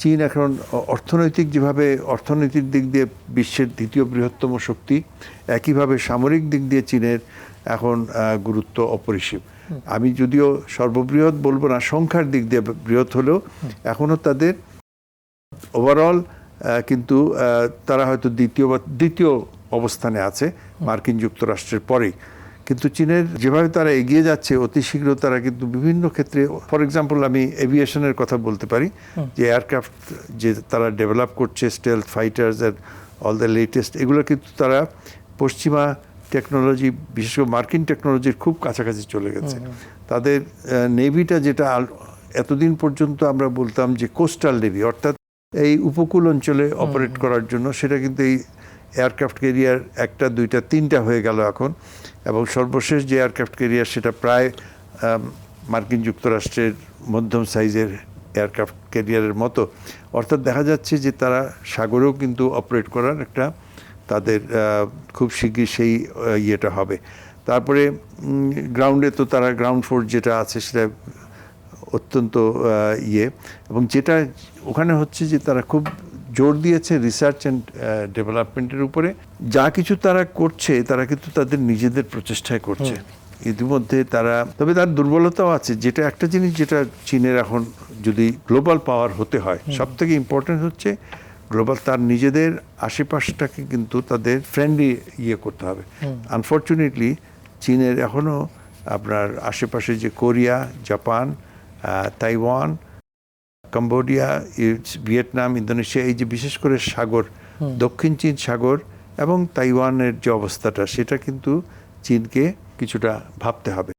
চীন এখন অর্থনৈতিক যেভাবে অর্থনৈতিক দিক দিয়ে বিশ্বের দ্বিতীয় বৃহত্তম শক্তি একইভাবে সামরিক দিক দিয়ে চীনের এখন গুরুত্ব অপরিসীম। আমি যদিও সর্ববৃহৎ বলব না সংখ্যার দিক দিয়ে বৃহৎ হলেও এখনও তাদের ওভারঅল কিন্তু তারা হয়তো দ্বিতীয় বা দ্বিতীয় অবস্থানে আছে মার্কিন যুক্তরাষ্ট্রের পরেই। কিন্তু চীনের যেভাবে তারা এগিয়ে যাচ্ছে অতি শীঘ্র তারা কিন্তু বিভিন্ন ক্ষেত্রে ফর এক্সাম্পল আমি এভিয়েশনের কথা বলতে পারি যে এয়ারক্রাফট যে তারা ডেভেলপ করছে stealth fighters and all the latest এগুলো কিন্তু তারা পশ্চিমা টেকনোলজি বিশেষ করে মার্কিন টেকনোলজির খুব কাছাকাছি চলে গেছে। তাদের নেভিটা যেটা এতদিন পর্যন্ত আমরা বলতাম যে কোস্টাল নেভি অর্থাৎ এই উপকূল অঞ্চলে অপারেট করার জন্য সেটা কিন্তু এই এয়ারক্রাফট ক্যারিয়ার একটা, দুইটা, তিনটা হয়ে গেল এখন। এবং সর্বশেষ যে এয়ারক্রাফট ক্যারিয়ার সেটা প্রায় মার্কিন যুক্তরাষ্ট্রের মধ্যম সাইজের এয়ারক্রাফট ক্যারিয়ারের মতো। অর্থাৎ দেখা যাচ্ছে যে তারা সাগরেও কিন্তু অপারেট করার একটা তাদের খুব শীঘ্রই সেই ইয়েটা হবে। তারপরে গ্রাউন্ডে তো তারা গ্রাউন্ড ফোর্স যেটা আছে সেটা অত্যন্ত ইয়ে। এবং যেটা, ওখানে হচ্ছে যে তারা খুব জোর দিয়েছে রিসার্চ অ্যান্ড ডেভেলপমেন্টের উপরে। যা কিছু তারা করছে তারা কিন্তু তাদের নিজেদের প্রচেষ্টায় করছে। ইতিমধ্যে তারা তবে তার দুর্বলতাও আছে। যেটা একটা জিনিস যেটা চীনের এখন যদি গ্লোবাল পাওয়ার হতে হয় সব থেকে ইম্পর্টেন্ট হচ্ছে গ্লোবাল তার নিজেদের আশেপাশটাকে কিন্তু তাদের ফ্রেন্ডলি ইয়ে করতে হবে। আনফর্চুনেটলি চীনের এখনও আপনার আশেপাশে যে Korea Japan Taiwan Cambodia Vietnam Indonesia এই যে বিশেষ করে সাগর দক্ষিণ চীন সাগর এবং তাইওয়ানের যে অবস্থাটা সেটা কিন্তু চীনকে কিছুটা ভাবতে হবে।